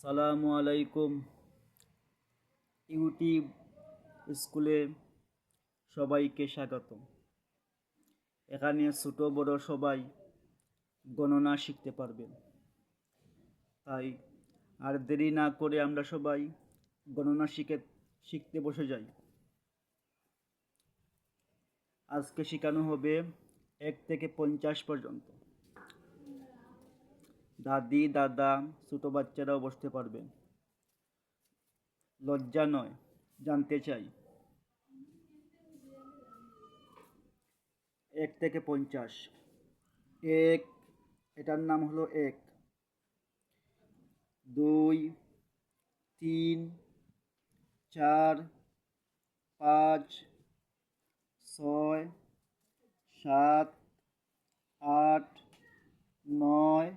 সালামু আলাইকুম। ইউটিউব স্কুলে সবাইকে স্বাগত এখানে ছোট বড় সবাই গণনা শিখতে পারবেন। তাই আর দেরি না করে আমরা সবাই গণনা শিখে, শিখতে বসে যাই। আজকে শেখানো হবে এক থেকে পঞ্চাশ পর্যন্ত। দাদি, দাদা, ছোটো বাচ্চারাও বসতে পারবেন লজ্জা নয়, জানতে চাই। এক থেকে পঞ্চাশ। এক, এটার নাম হলো এক। দুই, তিন, চার, পাঁচ, ছয়, সাত আট নয়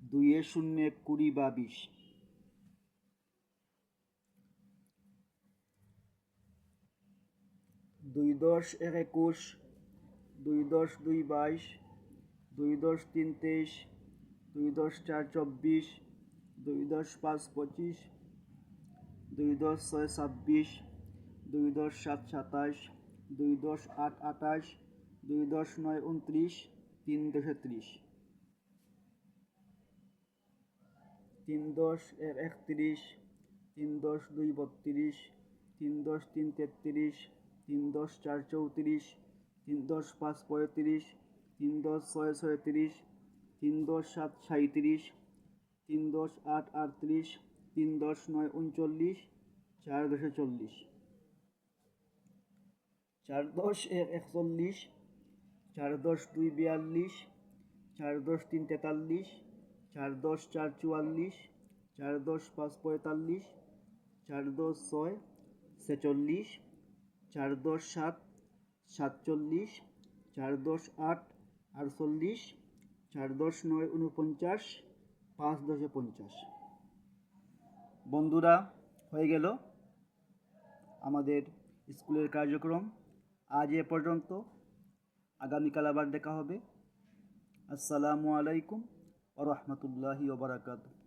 দুইয়ে শূন্য কুড়ি বা বিশ। দুই দশ এক একুশ, দুই দশ দুই বাইশ, দুই দশ তিন তেইশ, দুই দশ চার চব্বিশ, দুই দশ পাঁচ পঁচিশ, দুই দশ ছয় ছাব্বিশ, দুই দশ সাত সাতাশ দুই দশ আট আঠাশ দুই দশ নয় উনত্রিশ তিন দশে ত্রিশ। তিন দশ এক একত্রিশ, তিন দশ, দুই বত্রিশ, তিন দশ, তিন তেত্রিশ, তিন দশ, চার চৌত্রিশ, তিন দশ, পাঁচ পঁয়ত্রিশ, তিন দশ, ছয় ছয়ত্রিশ, তিন দশ, সাত সাঁত্রিশ তিন দশ, আট আটত্রিশ, তিন দশ, নয় উনচল্লিশ, চার দশে চল্লিশ। চার দশ এক একচল্লিশ, চার দশ, দুই বিয়াল্লিশ, চার দশ, তিন তেতাল্লিশ চার দশ চার চুয়াল্লিশ, চার দশ পাঁচ পঁয়তাল্লিশ, চার দশ ছয় ছেচল্লিশ, চার দশ সাত সাতচল্লিশ, চার দশ আট আটচল্লিশ, চার দশ নয় উনপঞ্চাশ পাঁচ দশে পঞ্চাশ। বন্ধুরা, হয়ে গেল আমাদের স্কুলের কার্যক্রম। আজ এ পর্যন্ত। আগামীকাল আবার দেখা হবে। আসসালামু আলাইকুম। ورحمة الله وبركاته.